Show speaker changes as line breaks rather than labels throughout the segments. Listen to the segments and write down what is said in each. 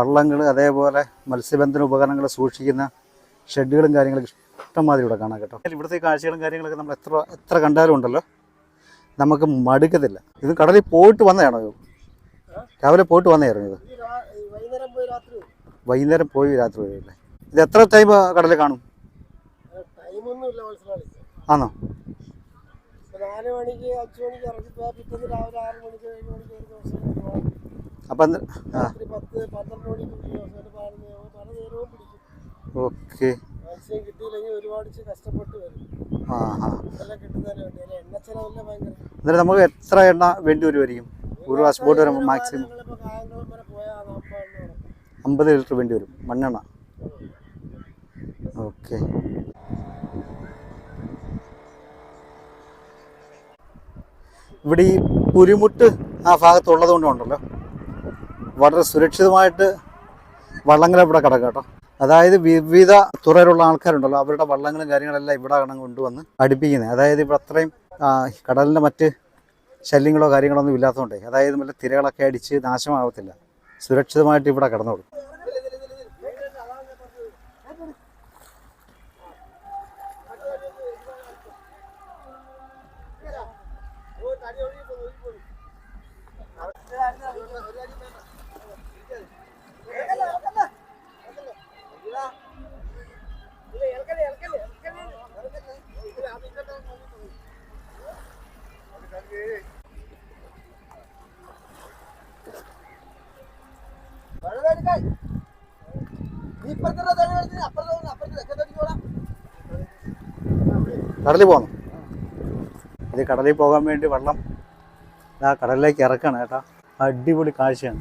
വള്ളങ്ങൾ അതേപോലെ മത്സ്യബന്ധന ഉപകരണങ്ങൾ സൂക്ഷിക്കുന്ന ഷെഡുകളും കാര്യങ്ങളൊക്കെ ഇഷ്ടംമാതിരി ഇവിടെ കാണാം കേട്ടോ. ഇവിടുത്തെ കാഴ്ചകളും കാര്യങ്ങളൊക്കെ നമ്മൾ എത്ര എത്ര കണ്ടാലും ഉണ്ടല്ലോ. നമുക്ക് മടുക്കത്തില്ല. ഇത് കടലിൽ പോയിട്ട് വന്നതാണോ? രാവിലെ പോയിട്ട് വന്നതായിരുന്നു ഇത്.
വൈകുന്നേരം പോയി രാത്രി വരും.
ഇത് എത്ര ടൈം കടലിൽ കാണും? ആണോ?
നാല് മണിക്ക് അഞ്ച് മണിക്ക് ഇറങ്ങി പിറ്റേന്ന് രാവിലെ ആറ് മണിക്ക് ഏഴ് മണിക്ക് ഒരു ദിവസം.
അപ്പം ഓക്കെ. ആ ആ. എന്നിട്ട് നമുക്ക് എത്ര എണ്ണ വേണ്ടി വരുമായിരിക്കും ഒരു വാഷ് ബോട്ട് വരുമ്പോൾ മാക്സിമം. അമ്പത് ലിറ്റർ വേണ്ടി വരും. മണ്ണെണ്ണ. ഓക്കെ. ഇവിടെ ഈ പുരിമുട്ട് ആ ഭാഗത്തുള്ളത് കൊണ്ടുണ്ടല്ലോ വളരെ സുരക്ഷിതമായിട്ട് വള്ളങ്ങൾ ഇവിടെ കിടക്കാം കേട്ടോ. അതായത് വിവിധ തുറയിലുള്ള ആൾക്കാരുണ്ടല്ലോ അവരുടെ വള്ളങ്ങളും കാര്യങ്ങളെല്ലാം ഇവിടെ ആണ് കൊണ്ടുവന്ന് അടുപ്പിക്കുന്നത്. അതായത് ഇവിടെ അത്രയും കടലിന്റെ മറ്റ് ശല്യങ്ങളോ കാര്യങ്ങളോ ഒന്നും ഇല്ലാത്തതുകൊണ്ടേ അതായത് വല്ല തിരകളൊക്കെ അടിച്ച് നാശമാകത്തില്ല സുരക്ഷിതമായിട്ട് ഇവിടെ കിടന്നോളും. കടലിൽ പോകണം ഇത് കടലിൽ പോകാൻ വേണ്ടി വെള്ളം ആ കടലിലേക്ക് ഇറക്കണം കേട്ടോ. അടിപൊളി കാഴ്ചയാണ്.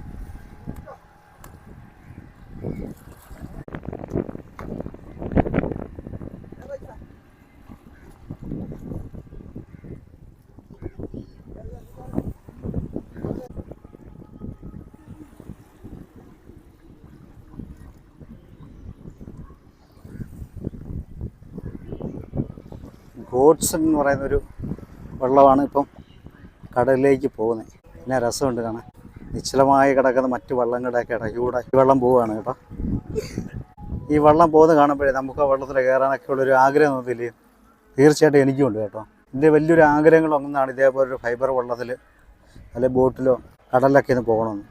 ഗോഡ്സൺ എന്ന് പറയുന്ന ഒരു വെള്ളമാണ് ഇപ്പം കടലിലേക്ക് പോകുന്നത്. പിന്നെ രസമുണ്ട് കാണാൻ. നിശ്ചലമായി കിടക്കുന്ന മറ്റു വള്ളങ്ങളുടെയൊക്കെ ഇടയ്ക്കൂടെ ഈ വെള്ളം പോവുകയാണ് കേട്ടോ. ഈ വെള്ളം പോകുന്നത് കാണുമ്പോഴേ നമുക്ക് ആ വെള്ളത്തിൽ കയറാനൊക്കെ ഉള്ളൊരു ആഗ്രഹം തോന്നില്ലേ? തീർച്ചയായിട്ടും എനിക്കുണ്ട് കേട്ടോ. എന്റെ വലിയൊരു ആഗ്രഹങ്ങൾ ഒന്നാണ് ഇതേപോലെ ഒരു ഫൈബർ വെള്ളത്തിൽ അല്ലെങ്കിൽ ബോട്ടിലോ കടലിലൊക്കെ ഒന്ന് പോകണമെന്ന്.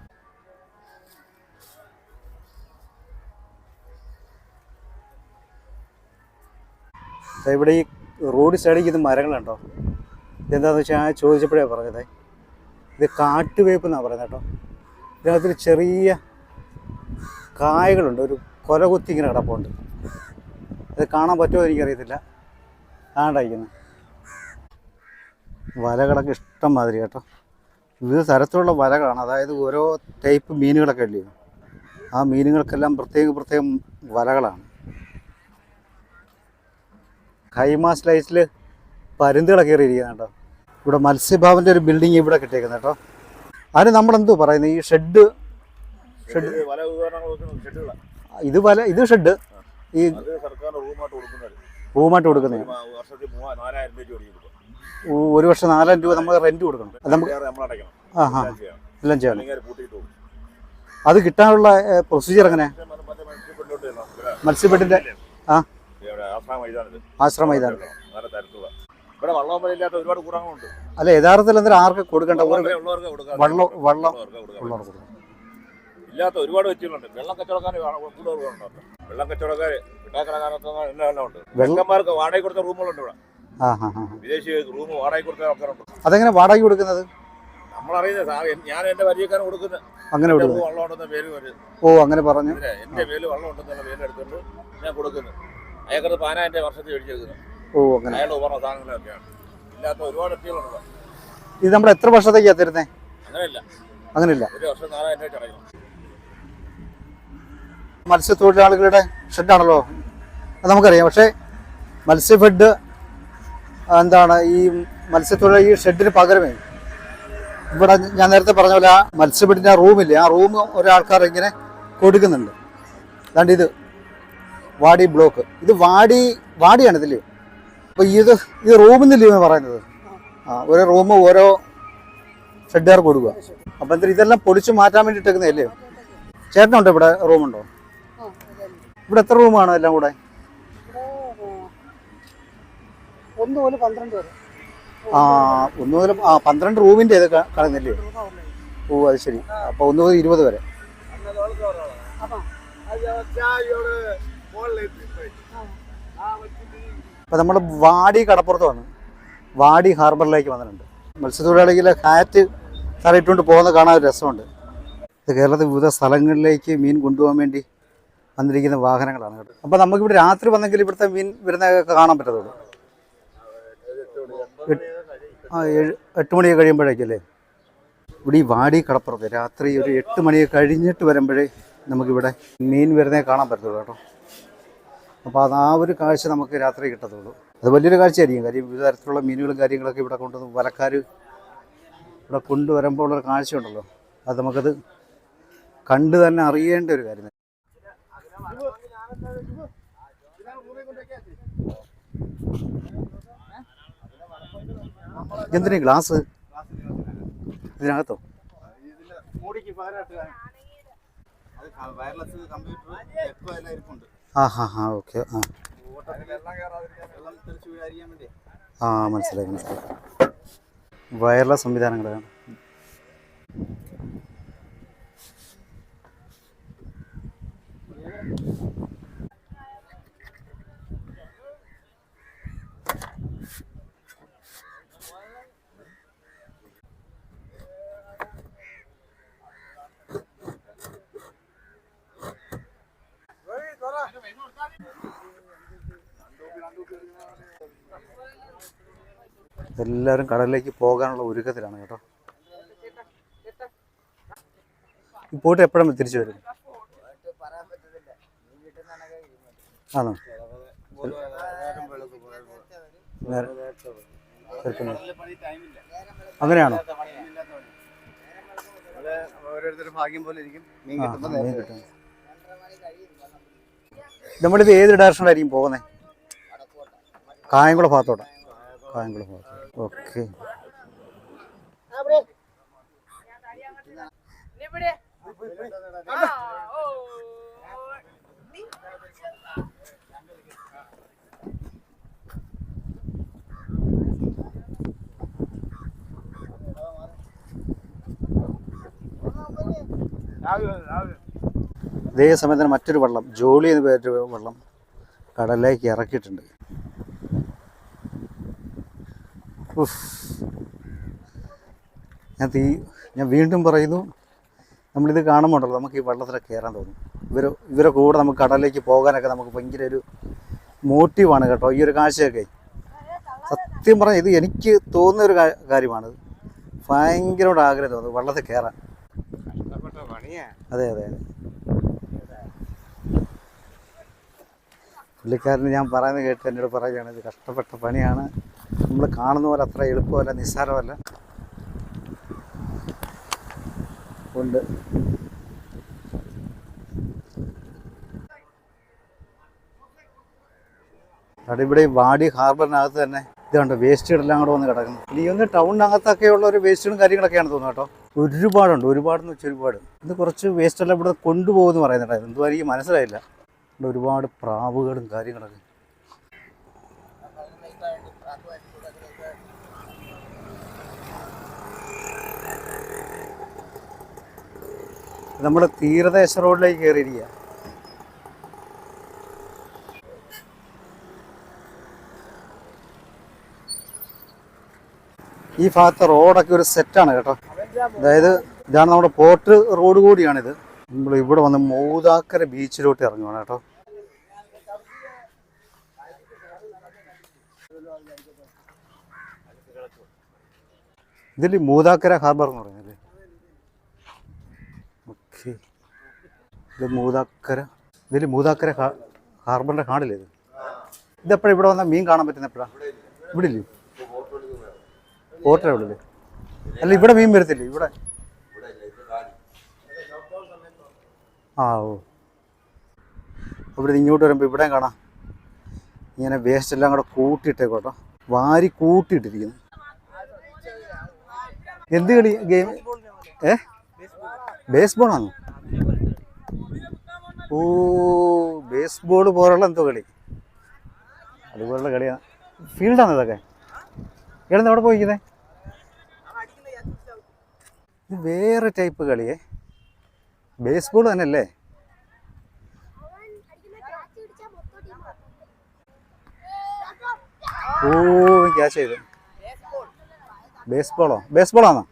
ഇവിടെ ഈ റോഡ് സൈഡിൽ ഇത് മരങ്ങളുണ്ടോ? ഇതെന്താണെന്ന് വെച്ചാൽ ഞാൻ ചോദിച്ചപ്പോഴേ പറഞ്ഞത്. ഇത് കാട്ടുവേപ്പ് എന്നാണ് പറയുന്നത് കേട്ടോ. ഇതിനകത്തൊരു ചെറിയ കായകളുണ്ട്. ഒരു കൊല കുത്തി ഇങ്ങനെ കിടപ്പുണ്ട്. അത് കാണാൻ പറ്റുമോ എനിക്കറിയത്തില്ല. ആണ്ടായിരിക്കുന്നത് വലകളൊക്കെ ഇഷ്ടം മാതിരി കേട്ടോ. വിവിധ തരത്തിലുള്ള വലകളാണ്. അതായത് ഓരോ ടൈപ്പ് മീനുകളൊക്കെ ഇല്ലേ? ആ മീനുകൾക്കെല്ലാം പ്രത്യേക പ്രത്യേകം വലകളാണ്. ഹൈമാ സ്ലൈസിൽ പരുന്തുകളൊക്കെ കയറിയിരിക്കുന്നത് കേട്ടോ. ഇവിടെ മത്സ്യഭാവന്റെ ഒരു ബിൽഡിംഗ് ഇവിടെ കിട്ടിയേക്കുന്നത് കേട്ടോ. അതിന് നമ്മളെന്തോ പറയുന്നത് ഈ ഷെഡ് ഷെഡ്
പല
ഇത് വല ഇത് ഷെഡ് ഈ
റൂമായിട്ട് കൊടുക്കുന്നത്.
ഒരു വർഷം നാലായിരം രൂപ നമ്മൾ റെന്റ് കൊടുക്കണം. അത് നമുക്ക് ആ
എല്ലാം ചെയ്യണം
അത് കിട്ടാനുള്ള പ്രൊസീജിയർ
എങ്ങനെയാ?
മത്സ്യബെഡിന്റെ ആ.
ആശ്രമ
മൈതാനം
ഇവിടെ വള്ളം ഇല്ലാത്ത ഒരുപാട് കൂടങ്ങളുണ്ട്.
അല്ല യഥാർത്ഥത്തിൽ എന്തായാലും ആർക്ക് കൊടുക്കേണ്ട?
വള്ളം
വള്ളം
ഇല്ലാത്ത ഒരുപാട് വ്യക്തികളുണ്ട്. വെള്ളം കച്ചവടക്കാർ കൂടുതലുണ്ട് വെള്ളം കച്ചവടക്കാർ കിട്ടാക്കടക്കാരൊക്കെ എല്ലാം എല്ലാം ഉണ്ട് വെള്ളന്മാർക്ക് വാടക കൊടുത്ത റൂമുകളുണ്ട് ഇവിടെ. വിദേശി റൂം വാടക കൊടുത്ത ആൾക്കാരുണ്ട്.
അതെങ്ങനെ വാടക കൊടുക്കുന്നത്?
നമ്മളറിയുന്നത് ഞാൻ എന്റെ പരിചയക്കാരൻ കൊടുക്കുന്നത്.
അങ്ങനെ
വള്ളം ഉണ്ടെന്ന പേര്
ഓ അങ്ങനെ പറഞ്ഞു.
എന്റെ പേര് വള്ളം ഉണ്ടെന്നുള്ള പേര് എടുത്തുകൊണ്ട് ഞാൻ കൊടുക്കുന്നു. അയാൾക്കത് പതിനായിരം വർഷത്തിൽ മേടിച്ചെടുക്കുന്നത്
ഓ അങ്ങനെ.
അയാളുടെ ഉപകരണ സാധനങ്ങളൊക്കെയാണ്. ഇല്ലാത്ത ഒരുപാട് വ്യക്തികളുണ്ട്
ഇത് നമ്മൾ എത്ര വർഷത്തേക്കാണ് തരുന്നത്
അങ്ങനെയല്ല.
അങ്ങനെയില്ല.
ഒരു വർഷം നാലായിരം രൂപ അടയ്ക്കണം.
മത്സ്യത്തൊഴിലാളികളുടെ ഷെഡാണല്ലോ. അത് നമുക്കറിയാം. പക്ഷേ മത്സ്യഫെഡ് എന്താണ് ഈ മത്സ്യത്തൊഴിലാളി ഈ ഷെഡിന് പകരമേ. ഇവിടെ ഞാൻ നേരത്തെ പറഞ്ഞ പോലെ ആ മത്സ്യഫെഡിന്റെ ആ റൂമില്ലേ ആ റൂം ഒരാൾക്കാർ ഇങ്ങനെ കൊടുക്കുന്നുണ്ട്. അതാണ്ട് ഇത് വാടി ബ്ലോക്ക് ഇത് വാടി വാടിയാണ് ഇതില്ലേ അപ്പോൾ ഇത് ഇത് റൂമിൽ നിന്നില്ലേ പറയുന്നത്? ആ ഓരോ റൂം ഓരോ ഷെഡുകാർ കൊടുക്കുക. എന്താ ഇതെല്ലാം പൊളിച്ചു മാറ്റാൻ വേണ്ടിയിട്ടേക്കുന്നതല്ലേ? ചേട്ടനുണ്ടോ ഇവിടെ റൂമുണ്ടോ? ഇവിടെ എത്ര റൂമാണ് എല്ലാം കൂടെ?
ഇവിടെ ഒന്ന് മുതൽ പന്ത്രണ്ട് വരെ.
ആ ഒന്ന് മുതൽ ആ പന്ത്രണ്ട് റൂമിന്റെ ഇത് ക- കളയുന്നില്ലേ ഓ അത് ശരി. അപ്പോൾ ഒന്ന് മുതൽ ഇരുപത് വരെ. അപ്പോൾ നമ്മൾ വാടി കടപ്പുറത്ത് വന്നു വാടി ഹാർബറിലേക്ക് വന്നിട്ടുണ്ട്. മത്സ്യത്തൊഴിലാളികളെ ഹാറ്റ് തറയിട്ടുകൊണ്ട് പോകുന്ന കാണാൻ ഒരു രസമുണ്ട്. ഇത് കേരളത്തിൽ വിവിധ സ്ഥലങ്ങളിലേക്ക് മീൻ കൊണ്ടുപോകാൻ വേണ്ടി വന്നിരിക്കുന്ന വാഹനങ്ങളാണ് കേട്ടോ. അപ്പോൾ നമുക്കിവിടെ രാത്രി വന്നെങ്കിൽ ഇവിടുത്തെ മീൻ വരുന്നതൊക്കെ കാണാൻ പറ്റത്തുള്ളൂ. ആ ഏഴ് എട്ട് മണിയൊക്കെ കഴിയുമ്പോഴേക്കല്ലേ? ഇവിടെ ഈ വാടി കടപ്പുറത്ത് രാത്രി ഒരു എട്ട് മണിയൊക്കെ കഴിഞ്ഞിട്ട് വരുമ്പോഴേ നമുക്കിവിടെ മീൻ വരുന്നേ കാണാൻ പറ്റത്തുള്ളൂ കേട്ടോ. അപ്പോൾ അത് ആ ഒരു കാഴ്ച നമുക്ക് രാത്രി കിട്ടത്തുള്ളൂ. അത് വലിയൊരു കാഴ്ചയായിരിക്കും. കാര്യം വിവിധ തരത്തിലുള്ള മീനുകളും കാര്യങ്ങളൊക്കെ ഇവിടെ കൊണ്ടുവന്ന് വലക്കാർ ഇവിടെ കൊണ്ടുവരുമ്പോൾ ഉള്ളൊരു കാഴ്ചയുണ്ടല്ലോ അത് നമുക്കത് കണ്ട് തന്നെ അറിയേണ്ട ഒരു കാര്യം. എന്തിനാ ഗ്ലാസ്? ഇതിനകത്തോ?
വയർലെസ് കമ്പ്യൂട്ടർ എക്കോ എല്ലാം ഇരിപ്പുണ്ട്.
ആ ഹാ ഹാ ഓക്കെ ആ. ആ മനസ്സിലായി മനസ്സിലായി. വയർലെസ് സംവിധാനങ്ങളാണ് എല്ലാവരും കടലിലേക്ക് പോകാനുള്ള ഒരുക്കത്തിലാണ് കേട്ടോ. പോയിട്ട് എപ്പോഴും തിരിച്ചു വരും ആണോ? അങ്ങനെയാണോ? നമ്മളിത് ഏത് ഡയറക്ഷനിലായിരിക്കും പോകുന്നത് കായംകുളം ഭാഗത്തോട്ടെ. കായംകുളം ഭാഗത്ത് ഓക്കെ. ഇതേ സമയത്തിന് മറ്റൊരു വള്ളം ജോളി എന്ന് പേരിട്ട് വള്ളം കടലിലേക്ക് ഇറക്കിയിട്ടുണ്ട്. ഉഫ്. ഞാൻ തീ ഞാൻ വീണ്ടും പറയുന്നു നമ്മളിത് കാണുമ്പോണ്ടല്ലോ നമുക്ക് ഈ വെള്ളത്തിലൊക്കെ കയറാൻ തോന്നും. ഇവർ ഇവരെ കൂടെ നമുക്ക് കടലിലേക്ക് പോകാനൊക്കെ നമുക്ക് ഭയങ്കര ഒരു മോട്ടീവാണ് കേട്ടോ ഈ ഒരു കാഴ്ചയൊക്കെ. സത്യം പറഞ്ഞാൽ ഇത് എനിക്ക് തോന്നുന്ന ഒരു കാര്യമാണിത് കാര്യമാണ്. ഭയങ്കരമായിട്ട് ആഗ്രഹം തോന്നുന്നു വെള്ളത്തിൽ കയറാൻ. അതെ അതെ അതെ. പുള്ളിക്കാരന് ഞാൻ പറയുന്നത് കേട്ട് എന്നോട് പറയുകയാണ് ഇത് കഷ്ടപ്പെട്ട പണിയാണ്. നമ്മൾ കാണുന്ന പോലെ അത്ര എളുപ്പമല്ല നിസ്സാരമല്ല. ഉണ്ട്. ഇവിടെ വാടി ഹാർബറിനകത്ത് തന്നെ ഇതുണ്ട് വേസ്റ്റുകളെല്ലാം കൂടെ വന്ന് കിടക്കുന്നു. ഇനി ഒന്ന് ടൗണിനകത്തൊക്കെ ഉള്ള ഒരു വേസ്റ്റുകളും കാര്യങ്ങളൊക്കെയാണ് തോന്നുന്നത് കേട്ടോ. ഒരുപാടുണ്ട് ഒരുപാടെന്ന് വെച്ചാൽ ഒരുപാട്. ഇത് കുറച്ച് വേസ്റ്റ് എല്ലാം ഇവിടെ കൊണ്ടുപോകുമെന്ന് പറയുന്നുണ്ടായിരുന്നു. എന്തുവായിരിക്കും മനസ്സിലായില്ല. ഇവിടെ ഒരുപാട് പ്രാവുകളും കാര്യങ്ങളൊക്കെ. നമ്മൾ തീരദേശ റോഡിലേക്ക് കയറിയിരിക്കുക ഈ ഭാഗത്തെ റോഡൊക്കെ ഒരു സെറ്റാണ് കേട്ടോ. അതായത് ഇതാണ് നമ്മുടെ പോർട്ട് റോഡ് കൂടിയാണിത്. നമ്മൾ ഇവിടെ വന്ന് മൂതാക്കര ബീച്ചിലോട്ട് ഇറങ്ങുവാണ് കേട്ടോ. ഇതിൽ മൂതാക്കര ഹാർബർ എന്ന് പറയുന്നത് ഓക്കെ ഇത് മൂതാക്കര ഇതിൽ മൂതാക്കര ഹാർബറിന്റെ കാണില്ലേ ഇത്? ഇതെപ്പോഴാണ് ഇവിടെ വന്നാൽ മീൻ കാണാൻ പറ്റുന്ന എപ്പോഴാണ് ഇവിടെ ഇല്ലേ ഇവിടെ ഇല്ലേ അല്ല ഇവിടെ മീൻ വരത്തില്ലേ? ഇവിടെ. ആ ഓ. ഇവിടെ ഇങ്ങോട്ട് വരുമ്പോൾ ഇവിടെയും കാണാം. ഇങ്ങനെ വേസ്റ്റ് എല്ലാം കൂടെ കൂട്ടിയിട്ടേക്കോട്ടോ. വാരി കൂട്ടിയിട്ടിരിക്കുന്നു. എന്ത് കളി? ഗെയിം? ഏ? ബേസ് ബോളാണോ ഓ ബേസ്ബോൾ പോലുള്ള എന്തോ കളി. അതുപോലുള്ള കളിയാണ് ഫീൽഡാണ് ഇതൊക്കെ? ഇയാളെന്ന് എവിടെ പോയിക്കുന്നത് ഇത് വേറെ ടൈപ്പ് കളിയേ. ബേസ്ബോൾ തന്നെ അല്ലേ ഓ ക്യാച്ച് ചെയ്തു. ബേസ്ബോളോ ബേസ്ബോളാണോ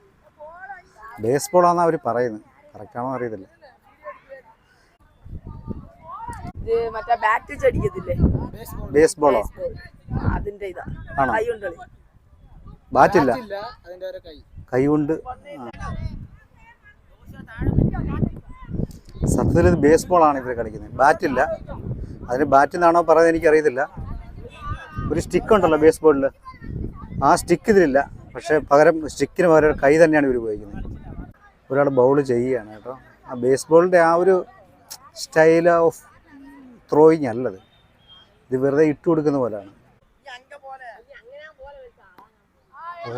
ബേസ്ബോളാണെന്ന് അവർ പറയുന്നത് കറക്റ്റാണോ അറിയത്തില്ല.
ഇത് മറ്റേ ബാറ്റ് ചടിക്കത്തില്ലേ?
ബേസ്ബോളോ
അതിന്റെ ഇതാ. കൈ കൊണ്ട്
ബാറ്റില്ല
അതിന്റെ ഒരു കൈ.
കൈ കൊണ്ട് സത്യത്തിൽ ഇത് ബേസ്ബോൾ ആണ് ഇവർ കളിക്കുന്നത്. ബാറ്റില്ല അതിന് ബാറ്റ് എന്നാണോ പറയുന്നത് എനിക്കറിയത്തില്ല. ഒരു സ്റ്റിക്ക് ഉണ്ടല്ലോ ബേസ്ബോളിൽ ആ സ്റ്റിക്ക് ഇതിലില്ല. പക്ഷേ പകരം സ്റ്റിക്കിന് പകരം ഒരു കൈ തന്നെയാണ് ഇവർ ഉപയോഗിക്കുന്നത്. ഒരാൾ ബൗൾ ചെയ്യുകയാണ് കേട്ടോ. ആ ബേസ്ബോളിന്റെ ആ ഒരു സ്റ്റൈൽ ഓഫ് ത്രോയിങ് അല്ലത് ഇത് വെറുതെ ഇട്ട് കൊടുക്കുന്ന പോലെയാണ്.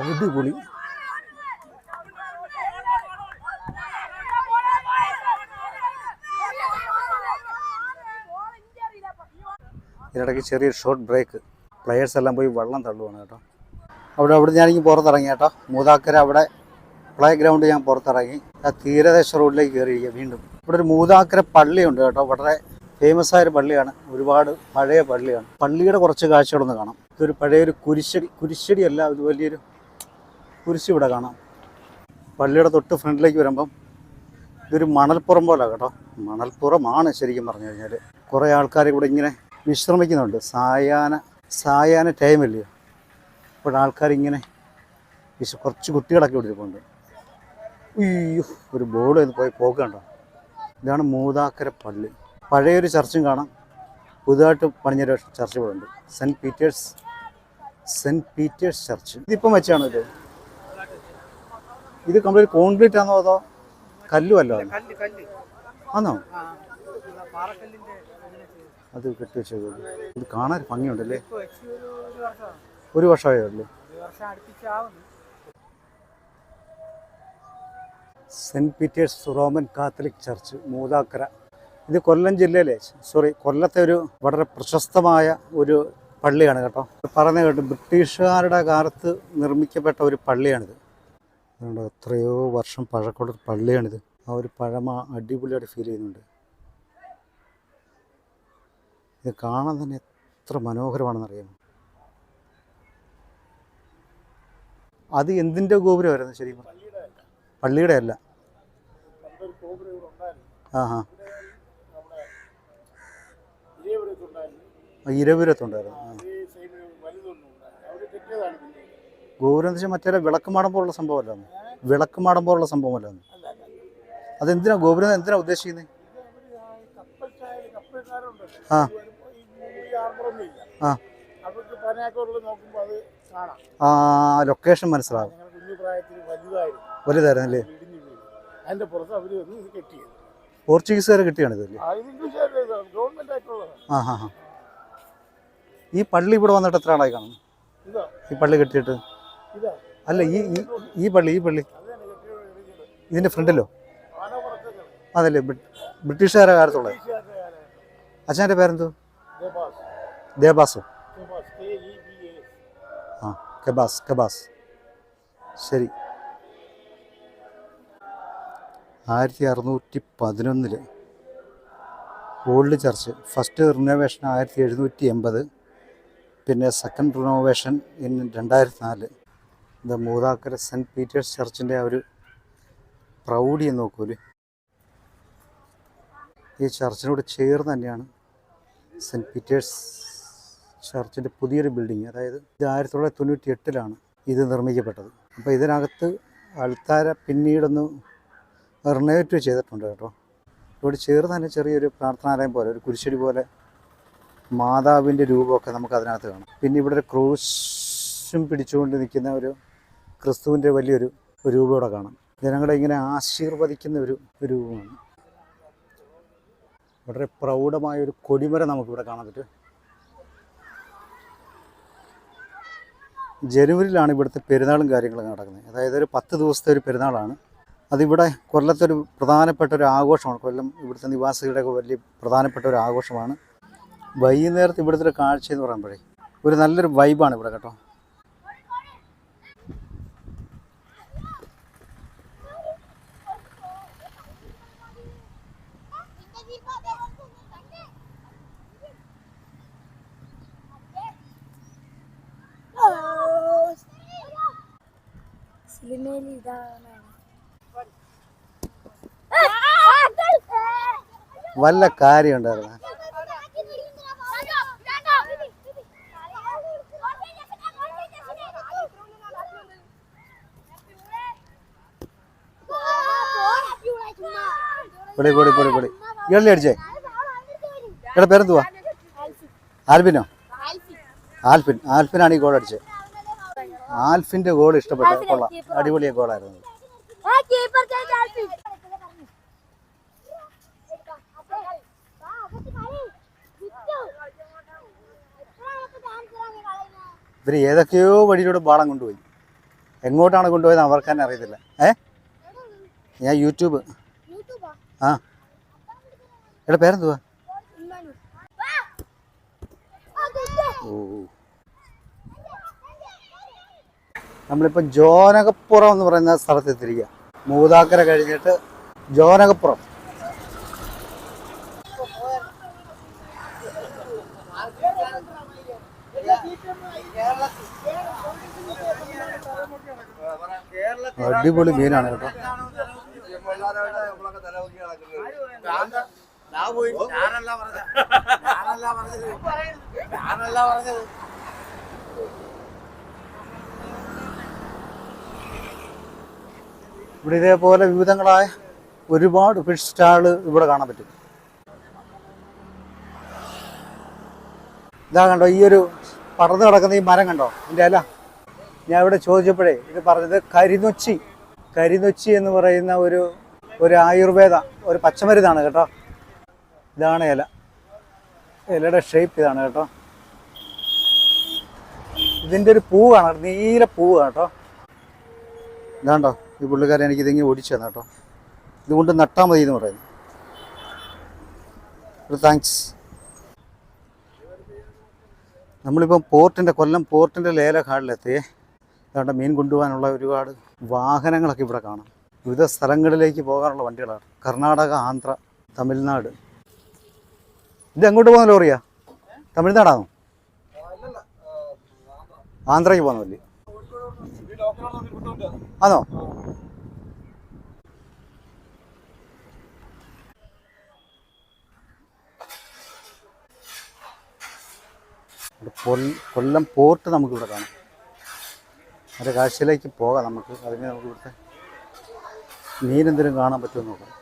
അടിപൊളി. ഇതിനിടയ്ക്ക് ചെറിയൊരു ഷോർട്ട് ബ്രേക്ക് പ്ലെയേഴ്സ് എല്ലാം പോയി വെള്ളം തള്ളുവാണ് കേട്ടോ. അവിടെ അവിടെ ഞാനിങ്ങ് പുറത്തിറങ്ങി കേട്ടോ. മൂതാക്കര അവിടെ പ്ലേ ഗ്രൗണ്ട് ഞാൻ പുറത്തിറങ്ങി. ആ തീരദേശ റോഡിലേക്ക് കയറിയിരിക്കുക വീണ്ടും. ഇവിടെ ഒരു മൂതാക്കര പള്ളിയുണ്ട് കേട്ടോ. വളരെ ഫേമസ് ആയ പള്ളിയാണ്. ഒരുപാട് പഴയ പള്ളിയാണ്. പള്ളിയുടെ കുറച്ച് കാഴ്ചകളൊന്ന് കാണാം. ഇതൊരു പഴയൊരു കുരിശടി കുരിശടിയല്ല ഇത് വലിയൊരു കുരിശ് ഇവിടെ കാണാം. പള്ളിയുടെ തൊട്ട് ഫ്രണ്ടിലേക്ക് വരുമ്പം ഇതൊരു മണൽപ്പുറം പോലെ കേട്ടോ. മണൽപ്പുറമാണ് ശരിക്കും പറഞ്ഞു കഴിഞ്ഞാൽ കുറേ ആൾക്കാർ ഇവിടെ ഇങ്ങനെ വിശ്രമിക്കുന്നുണ്ട്. സായാഹ്ന സായാഹ്ന ടൈമില്ലേ ഇപ്പോൾ ആൾക്കാർ ഇങ്ങനെ വിശ കുറച്ച് കുട്ടികളൊക്കെ ഇവിടെ ഇരിപ്പുണ്ട്. ഉയ്യോ ഒരു ബോർഡ് പോയി പോക്കണ്ടോ ഇതാണ് മൂതാക്കര പള്ളി. പഴയൊരു ചർച്ചും കാണാം. പുതുതായിട്ട് പണിഞ്ഞൊരു ചർച്ച് ഇവിടെ ഉണ്ട്. Saint Peter's Saint Peter's church. ഇതിപ്പം വെച്ചാണോ ഇത്? ഇത് കംപ്ലീറ്റ് കോൺക്രീറ്റ് ആണോ അതോ കല്ലുമല്ലോ
കല്ല് കല്ല്.
ആണോ? അത് കെട്ടി വെച്ചത് ഇത് കാണാൻ ഭംഗിയുണ്ടല്ലേ?
ഒരു
വർഷമായേ ഉള്ളൂ Saint Peter's Roman Catholic church Moothakkara. ഇത് കൊല്ലം ജില്ലയിലെ സോറി കൊല്ലത്തെ ഒരു വളരെ പ്രശസ്തമായ ഒരു പള്ളിയാണ് കേട്ടോ. പറഞ്ഞു കേട്ടു ബ്രിട്ടീഷുകാരുടെ കാലത്ത് നിർമ്മിക്കപ്പെട്ട ഒരു പള്ളിയാണിത്. എത്രയോ വർഷം പഴക്കമുള്ള പള്ളിയാണിത്. ആ ഒരു പഴമ അടിപൊളിയായിട്ട് ഫീൽ ചെയ്യുന്നുണ്ട്. ഇത് കാണാൻ തന്നെ എത്ര മനോഹരമാണെന്നറിയാമോ? അത് എന്തിന്റെ ഗോപുരമായിരുന്നു ശരിക്കും? പള്ളിയുടെ അല്ല ആ ആ ആ ഗോപുരം എന്ന് വെച്ചാൽ മറ്റേ വിളക്കുമാടം പോലുള്ള സംഭവമല്ല വിളക്കുമാടം പോലുള്ള സംഭവമല്ല അതെന്തിനാ ഗോപുരം എന്തിനാ ഉദ്ദേശിക്കുന്നത് ആ ആ. ആ. ലൊക്കേഷൻ മനസ്സിലാവും.
വലുതായിരുന്നു. അല്ലേ
പോർച്ചുഗീസുകാരെ കിട്ടിയാണിത്
ആ
ഹാ ഹാ. ഈ പള്ളി ഇവിടെ വന്നിട്ട് എത്ര ആളായി
കാണുന്നു?
ഈ പള്ളി കെട്ടിയിട്ട്? അല്ല ഈ ഈ പള്ളി ഈ പള്ളി.
ഇതിന്റെ ഫ്രണ്ടല്ലോ കെട്ടിയത്
ഇതിന്റെ ഫ്രണ്ടിലോ? അതല്ലേ ബ്രി- ബ്രിട്ടീഷുകാരെ കാലത്തുള്ളത്
ഇംഗ്ലീഷുകാരുടെ
അച്ഛന്റെ പേരെന്തോ? ദേബാസോ ആ കബാസ് കബാസ് ശരി. ആയിരത്തി അറുന്നൂറ്റി പതിനൊന്നിൽ ഓൾഡ് ചർച്ച് ഫസ്റ്റ് റിനോവേഷൻ ആയിരത്തി എഴുന്നൂറ്റി എൺപത് പിന്നെ സെക്കൻഡ് റിനോവേഷൻ ഇൻ രണ്ടായിരത്തി നാല് ഇത് മൂതാക്കര സെന്റ് പീറ്റേഴ്സ് ചർച്ചിന്റെ ആ ഒരു പ്രൗഢി എന്ന് നോക്കൂലേ ഈ ചർച്ചിനോട് ചേർന്ന് തന്നെയാണ് സെന്റ് പീറ്റേഴ്സ് ചർച്ചിന്റെ പുതിയൊരു ബിൽഡിങ് അതായത് ഇത് ആയിരത്തി തൊള്ളായിരത്തി തൊണ്ണൂറ്റി എട്ടിലാണ് ഇത് നിർമ്മിക്കപ്പെട്ടത്. അപ്പോൾ ഇതിനകത്ത് അൾത്താര പിന്നീടൊന്ന് റിനോവേറ്റ് ചെയ്തിട്ടുണ്ട് കേട്ടോ. ഇവിടെ ചേർന്ന് തന്നെ ചെറിയൊരു പ്രാർത്ഥനാലയം പോലെ ഒരു കുരിശടി പോലെ മാതാവിന്റെ രൂപമൊക്കെ നമുക്ക് അതിനകത്ത് കാണാം. പിന്നെ ഇവിടെ ഒരു ക്രൂശും പിടിച്ചുകൊണ്ട് നിൽക്കുന്ന ഒരു ക്രിസ്തുവിന്റെ വലിയൊരു രൂപം ഇവിടെ കാണാം. ജനങ്ങളെ ഇങ്ങനെ ആശീർവദിക്കുന്ന ഒരു ഒരു രൂപമാണ്. വളരെ പ്രൗഢമായ ഒരു കൊടിമര നമുക്കിവിടെ കാണാൻ പറ്റും. ജനുവരിയിലാണ് ഇവിടുത്തെ പെരുന്നാളും കാര്യങ്ങളും നടക്കുന്നത്. അതായത് ഒരു പത്ത് ദിവസത്തെ ഒരു പെരുന്നാളാണ്. അതിവിടെ കൊല്ലത്തൊരു പ്രധാനപ്പെട്ട ഒരു ആഘോഷമാണ്. കൊല്ലം ഇവിടുത്തെ നിവാസികളുടെയൊക്കെ വലിയ പ്രധാനപ്പെട്ട ഒരു ആഘോഷമാണ്. വൈകുന്നേരത്ത് ഇവിടുത്തെ ഒരു കാഴ്ച എന്ന് പറയുമ്പോഴേ ഒരു നല്ലൊരു വൈബാണ് ഇവിടെ കേട്ടോ.
സിനിമയിൽ ഇതാണ്
വല്ല കാര്യം പൊടി പൊടി പൊടി പൊടി. ഇയാളെ അടിച്ചേ. എടാ പേരെന്തുവാ? ആൽബിനോ ആൽഫിൻ. ആൽഫിനാണ് ഈ ഗോൾ അടിച്ചത് ആൽഫിന്റെ ഗോൾ ഇഷ്ടപ്പെട്ടു കൊള്ളാം. അടിപൊളിയ ഗോളായിരുന്നു ഇവർ ഏതൊക്കെയോ വഴിയിലൂടെ ബാളം കൊണ്ടുപോയി. എങ്ങോട്ടാണ് കൊണ്ടുപോയത് അവർക്ക് തന്നെ അറിയത്തില്ല. ഏ? ഞാൻ യൂട്യൂബ്. ആ. എടാ പേരെന്തുവാ? ഓ. നമ്മളിപ്പോൾ ജോനകപ്പുറം എന്ന് പറയുന്ന സ്ഥലത്ത് എത്തിരിക്കുക മൂതാക്കര കഴിഞ്ഞിട്ട് ജോനകപ്പുറം. അടിപൊളി മീനാണ് കേട്ടോ. ഇവിടെ ഇതേപോലെ വിവിധങ്ങളായ ഒരുപാട് ഫിഷ് സ്റ്റാൾ ഇവിടെ കാണാൻ പറ്റും. ഇതാ കണ്ടോ ഈ ഒരു പടർന്നു കിടക്കുന്ന ഈ മരം കണ്ടോ? എന്റെ അല്ല ഞാൻ ഇവിടെ ചോദിച്ചപ്പോഴേ ഇത് പറഞ്ഞത് കരിനൊച്ചി. കരിനൊച്ചി എന്ന് പറയുന്ന ഒരു ഒരു ആയുർവേദ ഒരു പച്ചമരുന്നാണ് കേട്ടോ. ഇതാണ് ഇല. ഇലയുടെ ഷേപ്പ് ഇതാണ് കേട്ടോ. ഇതിന്റെ ഒരു പൂവാണ് നീല പൂവാണ് കേട്ടോ. ഇതാണ്ടോ ഈ പുള്ളിക്കാരൻ എനിക്ക് ഇതിങ്ങനെ ഓടിച്ചു തന്നെ കേട്ടോ. ഇതുകൊണ്ട് നട്ടാൽ മതി എന്ന് പറയുന്നു. ഒരു താങ്ക്സ് നമ്മളിപ്പം പോർട്ടിന്റെ കൊല്ലം പോർട്ടിന്റെ ലേല ലേലഘാട്ടിലെത്തിയേ അതുകൊണ്ട് മീൻ കൊണ്ടുപോകാനുള്ള ഒരുപാട് വാഹനങ്ങളൊക്കെ ഇവിടെ കാണാം. വിവിധ സ്ഥലങ്ങളിലേക്ക് പോകാനുള്ള വണ്ടികളാണ്. കർണാടക ആന്ധ്ര തമിഴ്നാട്. ഇത് എങ്ങോട്ട് പോകുന്ന ലോറിയാ? തമിഴ്നാടാണോ? ആന്ധ്രയ്ക്ക് പോകുന്നതല്ലേ ആണോ? ഇവിടെ കൊൽ- കൊല്ലം പോർട്ട് നമുക്കിവിടെ കാണാം. അതിന്റെ കാഴ്ചയിലേക്ക് പോകാം നമുക്ക്. അതിനെ നമുക്ക് ഇവിടുത്തെ മീനെന്തെങ്കിലും കാണാൻ പറ്റുമെന്ന് നോക്കാം.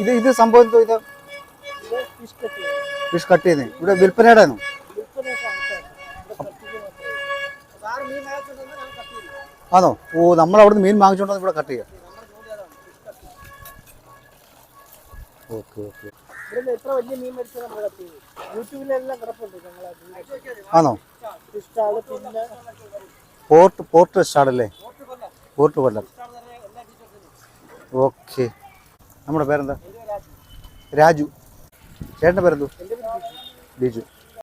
ഇത് ഇത് സംഭവം എന്തോ ഇത്? ഫിഷ് കട്ട് ചെയ്തേ. ഇവിടെ വിൽപ്പനയുടെ ആണോ? ഓ നമ്മൾ അവിടുന്ന് മീൻ വാങ്ങിച്ചോണ്ട് ഇവിടെ കട്ട് ചെയ്യാം. Okay okay.
ഇവിടുന്ന് എത്ര വലിയ മീൻ മേടിച്ചാൽ നമ്മൾ കട്ട് ചെയ്യും യൂട്യൂബിലെല്ലാം കിടപ്പുണ്ട്
ആണോ?
ഇഷ്ടമാണ് പിന്നെ
പോർട്ട് പോർട്ട് സ്റ്റാളല്ലേ പോർട്ട് കൊല്ലം. ഓക്കെ. നമ്മുടെ പേരെന്താ? രാജു. ചേട്ടന്റെ പേരെന്തോ? ബിജു.